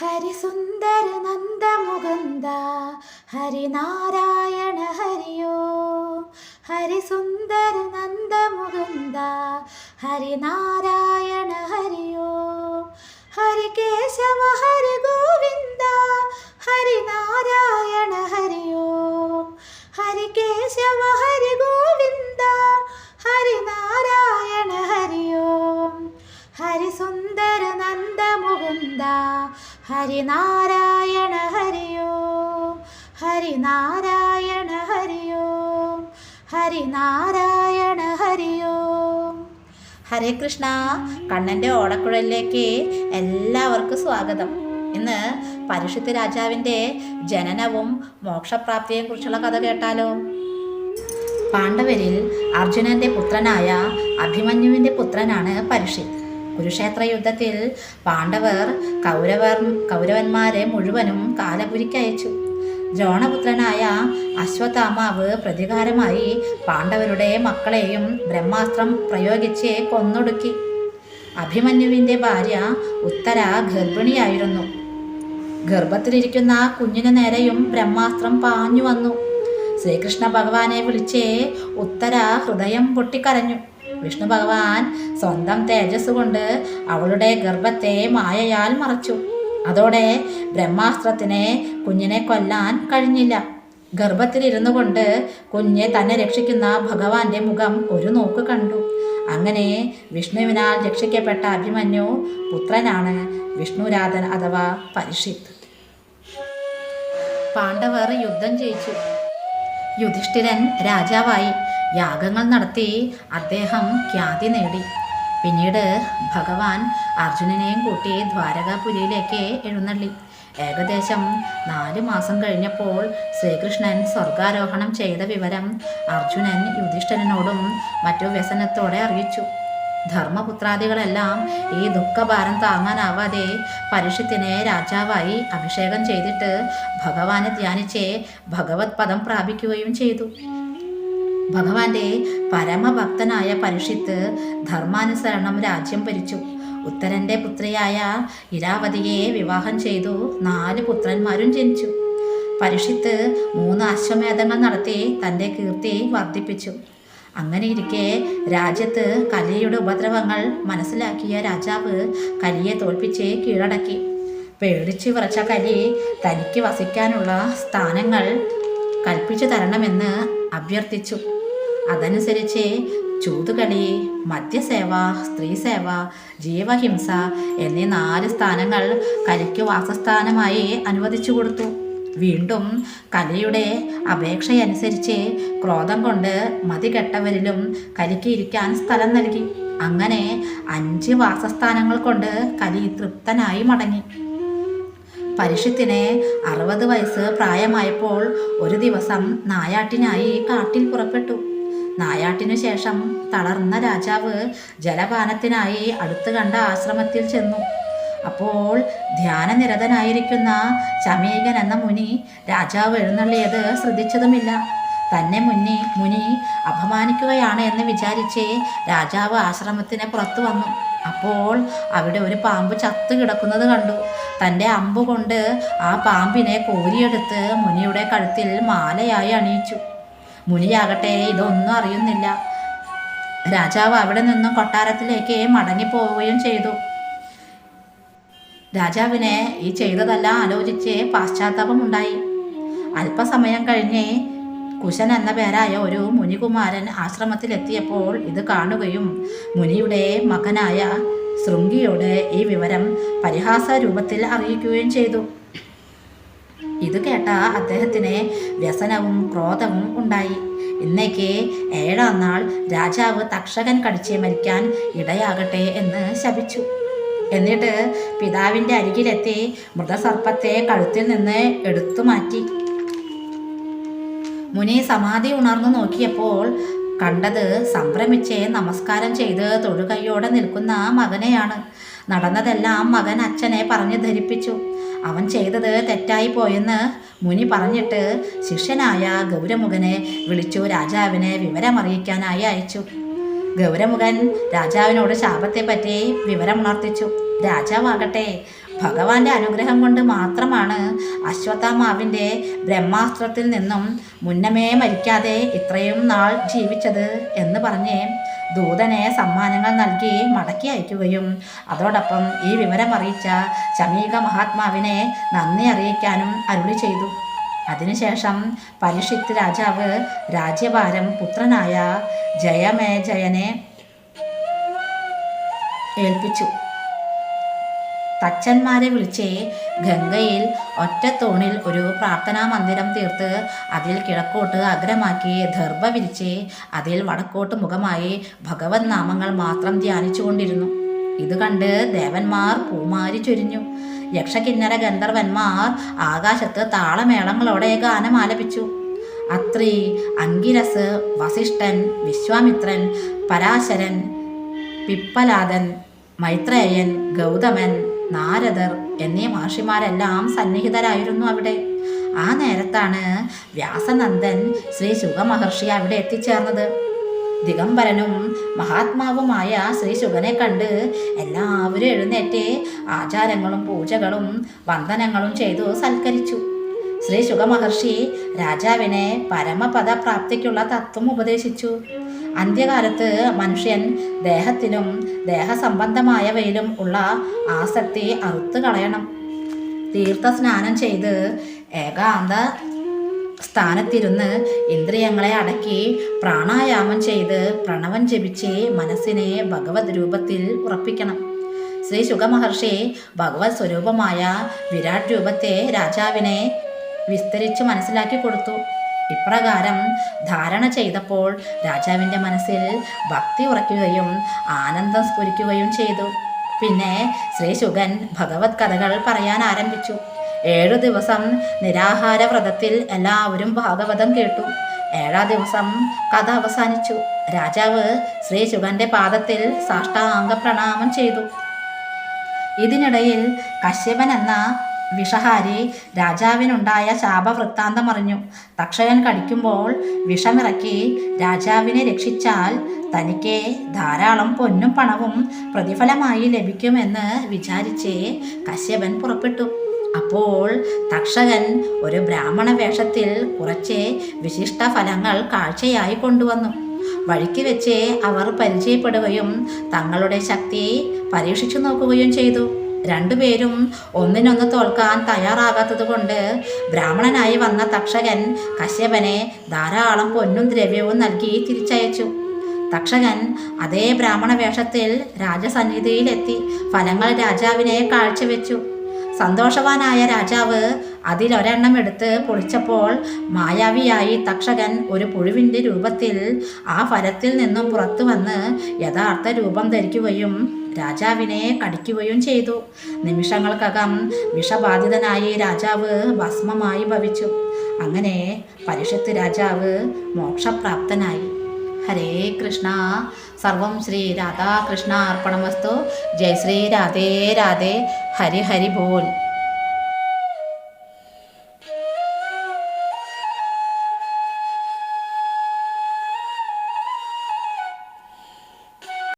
ഹരിസുന്ദര നന്ദമുകുന്ദ. ഹരിനാരായണ ഹരിയോ. ഹരിസുന്ദര നന്ദമുകുന്ദ. ഹരിനാരായണ ഹരിയോ. ഹരികേശവ ഹരി ഗോവിന്ദ ഹരിനാരായണ ഹരിയോ ഹരിനാരായണ ഹരിയോ ഹരിനാരായണ ഹരിയോ. ഹരേ കൃഷ്ണ കണ്ണന്റെ ഓടക്കുഴലിലേക്ക് എല്ലാവർക്കും സ്വാഗതം. ഇന്ന് പരിശുദ്ധ രാജാവിന്റെ ജനനവും മോക്ഷപ്രാപ്തിയെയും കുറിച്ചുള്ള കഥ കേട്ടാലോ? പാണ്ഡവരിൽ അർജുനന്റെ പുത്രനായ അഭിമന്യുവിന്റെ പുത്രനാണ് പരുഷിത് കുരുക്ഷേത്ര യുദ്ധത്തിൽ പാണ്ഡവർ കൗരവർ കൗരവന്മാരെ മുഴുവനും കാലപുരിക്കയച്ചു ദ്രോണപുത്രനായ അശ്വത്ഥാമാവ് പ്രതികാരമായി പാണ്ഡവരുടെ മക്കളെയും ബ്രഹ്മാസ്ത്രം പ്രയോഗിച്ച് കൊന്നൊടുക്കി. അഭിമന്യുവിന്റെ ഭാര്യ ഉത്തര ഗർഭിണിയായിരുന്നു. ഗർഭത്തിലിരിക്കുന്ന കുഞ്ഞിന് നേരെയും ബ്രഹ്മാസ്ത്രം പാഞ്ഞു വന്നു. ശ്രീകൃഷ്ണ ഭഗവാനെ വിളിച്ച് ഉത്തര ഹൃദയം പൊട്ടിക്കരഞ്ഞു. വിഷ്ണു ഭഗവാൻ സ്വന്തം തേജസ് കൊണ്ട് അവളുടെ ഗർഭത്തെ മായയാൽ മറച്ചു. അതോടെ ബ്രഹ്മാസ്ത്രത്തിന് കുഞ്ഞിനെ കൊല്ലാൻ കഴിഞ്ഞില്ല. ഗർഭത്തിലിരുന്നു കൊണ്ട് കുഞ്ഞെ തന്നെ രക്ഷിക്കുന്ന ഭഗവാന്റെ മുഖം ഒരു നോക്ക് കണ്ടു. അങ്ങനെ വിഷ്ണുവിനാൽ രക്ഷിക്കപ്പെട്ട അഭിമന്യു പുത്രനാണ് വിഷ്ണുരാധൻ അഥവാ പരിഷിത്ത് പാണ്ഡവർ യുദ്ധം ജയിച്ചു. യുധിഷ്ഠിരൻ രാജാവായി. യാഗങ്ങൾ നടത്തി അദ്ദേഹം ഖ്യാതി നേടി. പിന്നീട് ഭഗവാൻ അർജുനനെയും കൂട്ടി ദ്വാരകാപുരിയിലേക്ക് എഴുന്നള്ളി. ഏകദേശം നാല് മാസം കഴിഞ്ഞപ്പോൾ ശ്രീകൃഷ്ണൻ സ്വർഗാരോഹണം ചെയ്ത വിവരം അർജുനൻ യുധിഷ്ഠിരനോടും മറ്റു വ്യസനത്തോടെ അറിയിച്ചു. ധർമ്മപുത്രാദികളെല്ലാം ഈ ദുഃഖഭാരം താങ്ങാനാവാതെ പരുഷത്തിനെ രാജാവായി അഭിഷേകം ചെയ്തിട്ട് ഭഗവാനെ ധ്യാനിച്ച് ഭഗവത് പദം പ്രാപിക്കുകയും ചെയ്തു. ഭഗവാന്റെ പരമഭക്തനായ പരുഷിത്ത് ധർമാനുസരണം രാജ്യം ഭരിച്ചു. ഉത്തരന്റെ പുത്രിയായ ഇരാവതിയെ വിവാഹം ചെയ്തു. നാല് പുത്രന്മാരും ജനിച്ചു. പരുഷിത്ത് മൂന്ന് അശ്വമേധങ്ങൾ നടത്തി തന്റെ കീർത്തി വർദ്ധിപ്പിച്ചു. അങ്ങനെ ഇരിക്കെ രാജ്യത്ത് കലിയുടെ ഉപദ്രവങ്ങൾ മനസ്സിലാക്കിയ രാജാവ് കലിയെ തോൽപ്പിച്ച് കീഴടക്കി. പേടിച്ചു വിറച്ച കലി തനിക്ക് വസിക്കാനുള്ള സ്ഥാനങ്ങൾ കൽപ്പിച്ചു തരണമെന്ന് അഭ്യർത്ഥിച്ചു. അതനുസരിച്ച് ചൂതുകളി മദ്യസേവ സ്ത്രീസേവ ജീവഹിംസ എന്നീ നാല് സ്ഥാനങ്ങൾ കലിക്ക് വാസസ്ഥാനമായി അനുവദിച്ചു കൊടുത്തു. വീണ്ടും കലിയുടെ അപേക്ഷയനുസരിച്ച് ക്രോധം കൊണ്ട് മതികെട്ടവരിലും കലിക്ക് ഇരിക്കാൻ സ്ഥലം നൽകി. അങ്ങനെ അഞ്ച് വാസസ്ഥാനങ്ങൾ കൊണ്ട് കലി തൃപ്തനായി മടങ്ങി. പരിഷത്തിന് അറുപത് വയസ്സ് പ്രായമായപ്പോൾ ഒരു ദിവസം നായാട്ടിനായി കാട്ടിൽ പുറപ്പെട്ടു. നായാട്ടിനു ശേഷം തളർന്ന രാജാവ് ജലപാനത്തിനായി അടുത്ത് കണ്ട ആശ്രമത്തിൽ ചെന്നു. അപ്പോൾ ധ്യാനനിരതനായിരിക്കുന്ന ചമീകൻ എന്ന മുനി രാജാവ് എഴുന്നള്ളിയത് ശ്രദ്ധിച്ചതുമില്ല. തന്നെ മുന്നി മുനി അപമാനിക്കുകയാണ് എന്ന് വിചാരിച്ച് രാജാവ് ആശ്രമത്തിന് പുറത്തു വന്നു. അപ്പോൾ അവിടെ ഒരു പാമ്പ് ചത്തു കിടക്കുന്നത് കണ്ടു. തന്റെ അമ്പുകൊണ്ട് ആ പാമ്പിനെ കോരിയെടുത്ത് മുനിയുടെ കഴുത്തിൽ മാലയായി അണിയിച്ചു. മുനിയാകട്ടെ ഇതൊന്നും അറിയുന്നില്ല. രാജാവ് അവിടെ നിന്നും കൊട്ടാരത്തിലേക്ക് മടങ്ങിപ്പോവുകയും ചെയ്തു. രാജാവിനെ ഈ ചെയ്തതെല്ലാം ആലോചിച്ച് പാശ്ചാത്താപമുണ്ടായി. അല്പസമയം കഴിഞ്ഞ് കുശൻ എന്ന പേരായ ഒരു മുനികുമാരൻ ആശ്രമത്തിലെത്തിയപ്പോൾ ഇത് കാണുകയും മുനിയുടെ മകനായ ശൃംഗിയോട് ഈ വിവരം പരിഹാസ രൂപത്തിൽ അറിയിക്കുകയും ചെയ്തു. ഇത് കേട്ട അദ്ദേഹത്തിന് വ്യസനവും ക്രോധവും ഉണ്ടായി. ഇന്നേക്ക് ഏഴാം നാൾ രാജാവ് തക്ഷകൻ കടിച്ച് മരിക്കാൻ ഇടയാകട്ടെ എന്ന് ശപിച്ചു. എന്നിട്ട് പിതാവിന്റെ അരികിലെത്തി മൃതസർപ്പത്തെ കഴുത്തിൽ നിന്ന് എടുത്തു മാറ്റി. മുനി സമാധി ഉണർന്നു നോക്കിയപ്പോൾ കണ്ടത് സംഭ്രമിച്ച് നമസ്കാരം ചെയ്ത് തൊഴുകൈയോടെ നിൽക്കുന്ന മകനെയാണ്. നടന്നതെല്ലാം മകൻ അച്ഛനെ പറഞ്ഞു ധരിപ്പിച്ചു. അവൻ ചെയ്തത് തെറ്റായി പോയെന്ന് മുനി പറഞ്ഞിട്ട് ശിഷ്യനായ ഗൗരമുഖനെ വിളിച്ചു രാജാവിനെ വിവരമറിയിക്കാനായി അയച്ചു. ഗൗരമുഖൻ രാജാവിനോട് ശാപത്തെപ്പറ്റി വിവരമുണർത്തിച്ചു. രാജാവാകട്ടെ ഭഗവാന്റെ അനുഗ്രഹം കൊണ്ട് മാത്രമാണ് അശ്വത്ഥാമാവിന്റെ ബ്രഹ്മാസ്ത്രത്തിൽ നിന്നും മുന്നമേ മരിക്കാതെ ഇത്രയും നാൾ ജീവിച്ചത് എന്ന് പറഞ്ഞ് ദൂതനെ സമ്മാനങ്ങൾ നൽകി മടക്കി അയക്കുകയും. അതോടൊപ്പം ഈ വിവരം അറിയിച്ച ശമീക മഹാത്മാവിനെ നന്ദി അറിയിക്കാനും അരുളി ചെയ്തു. അതിനുശേഷം പരിഷിത്ത് രാജാവ് രാജ്യഭാരം പുത്രനായ ജയമേജയനെ ഏൽപ്പിച്ചു. തച്ചന്മാരെ വിളിച്ച് ഗംഗയിൽ ഒറ്റത്തോണിൽ ഒരു പ്രാർത്ഥനാ മന്ദിരം തീർത്ത് അതിൽ കിഴക്കോട്ട് അഗ്രമാക്കി ദർഭ വിരിച്ച് അതിൽ വടക്കോട്ട് മുഖമായി ഭഗവത് നാമങ്ങൾ മാത്രം ധ്യാനിച്ചുകൊണ്ടിരുന്നു ഇത് കണ്ട് ദേവന്മാർ പൂമാരി ചൊരിഞ്ഞു. യക്ഷകിന്നര ഗന്ധർവന്മാർ ആകാശത്ത് താളമേളങ്ങളോടെ ഗാനം ആലപിച്ചു. അത്രി അങ്കിരസ് വസിഷ്ഠൻ വിശ്വാമിത്രൻ പരാശരൻ പിപ്പലാദൻ മൈത്രേയൻ ഗൗതമൻ നാരദർ എന്നീ മഹർഷിമാരെല്ലാം സന്നിഹിതരായിരുന്നു അവിടെ. ആ നേരത്താണ് വ്യാസനന്ദൻ ശ്രീ ശുഗമഹർഷി അവിടെ എത്തിച്ചേർന്നത്. ദിഗംബരനും മഹാത്മാവുമായ ശ്രീ ശുഗനെ കണ്ട് എല്ലാവരും എഴുന്നേറ്റ് ആചാരങ്ങളും പൂജകളും വന്ദനങ്ങളും ചെയ്തു സൽക്കരിച്ചു. ശ്രീ ശുഖമഹർഷി രാജാവിനെ പരമപദപ്രാപ്തിക്കുള്ള തത്വം ഉപദേശിച്ചു. അന്ത്യകാലത്ത് മനുഷ്യൻ ദേഹത്തിനും ദേഹസംബന്ധമായവയിലും ഉള്ള ആസക്തി അറുത്തു കളയണം. തീർത്ഥ സ്നാനം ചെയ്ത് ഏകാന്ത സ്ഥാനത്തിരുന്ന് ഇന്ദ്രിയങ്ങളെ അടക്കി പ്രാണായാമം ചെയ്ത് പ്രണവം ജപിച്ച് മനസ്സിനെ ഭഗവത് രൂപത്തിൽ ഉറപ്പിക്കണം. ശ്രീ ശുഖമഹർഷി ഭഗവത് സ്വരൂപമായ വിരാട് രൂപത്തെ രാജാവിനെ വിസ്തരിച്ച് മനസ്സിലാക്കി കൊടുത്തു. ഇപ്രകാരം ധാരണ ചെയ്തപ്പോൾ രാജാവിന്റെ മനസ്സിൽ ഭക്തി ഉറയ്ക്കുകയും ആനന്ദം സ്ഫുരിക്കുകയും ചെയ്തു. പിന്നെ ശ്രീ ശുഗൻ ഭഗവത് കഥകൾ പറയാൻ ആരംഭിച്ചു. ഏഴു ദിവസം നിരാഹാര വ്രതത്തിൽ എല്ലാവരും ഭാഗവതം കേട്ടു. ഏഴാം ദിവസം കഥ അവസാനിച്ചു. രാജാവ് ശ്രീ ശുഗന്റെ പാദത്തിൽ സാഷ്ടാംഗ പ്രണാമം ചെയ്തു. ഇതിനിടയിൽ കശ്യപൻ എന്ന വിഷഹാരി രാജാവിനുണ്ടായ ശാപവൃത്താന്തം അറിഞ്ഞു. തക്ഷകൻ കടിക്കുമ്പോൾ വിഷമിറക്കി രാജാവിനെ രക്ഷിച്ചാൽ തനിക്ക് ധാരാളം പൊന്നും പണവും പ്രതിഫലമായി ലഭിക്കുമെന്ന് വിചാരിച്ച് കശ്യപൻ പുറപ്പെട്ടു. അപ്പോൾ തക്ഷകൻ ഒരു ബ്രാഹ്മണ വേഷത്തിൽ കുറച്ച് വിശിഷ്ട ഫലങ്ങൾ കാഴ്ചയായി കൊണ്ടുവന്നു. വഴിക്ക് വെച്ച് അവർ പരിചയപ്പെടുകയും തങ്ങളുടെ ശക്തി പരീക്ഷിച്ചു നോക്കുകയും ചെയ്തു. രണ്ടുപേരും ഒന്നിനൊന്ന് തോൽക്കാൻ തയ്യാറാകാത്തത് കൊണ്ട് ബ്രാഹ്മണനായി വന്ന തക്ഷകൻ കശ്യപനെ ധാരാളം പൊന്നും ദ്രവ്യവും നൽകി തിരിച്ചയച്ചു. തക്ഷകൻ അതേ ബ്രാഹ്മണ വേഷത്തിൽ രാജസന്നിധിയിലെത്തി ഫലങ്ങൾ രാജാവിനെ കാഴ്ചവെച്ചു. സന്തോഷവാനായ രാജാവ് അതിലൊരെണ്ണം എടുത്ത് പൊളിച്ചപ്പോൾ മായാവിയായി തക്ഷകൻ ഒരു പുഴുവിന്റെ രൂപത്തിൽ ആ ഫലത്തിൽ നിന്നും പുറത്തു വന്ന് യഥാർത്ഥ രൂപം ധരിക്കുകയും രാജാവിനെ കടിക്കുകയും ചെയ്തു. നിമിഷങ്ങൾക്കകം വിഷബാധിതനായി രാജാവ് ഭസ്മമായി ഭവിച്ചു. അങ്ങനെ പരിഷത്ത് രാജാവ് മോക്ഷപ്രാപ്തനായി. ഹരേ കൃഷ്ണ. സർവം ശ്രീ രാധാകൃഷ്ണ അർപ്പണമസ്തു ജയ ശ്രീ രാധേ രാധേ. ഹരി ഹരി ബോൽ.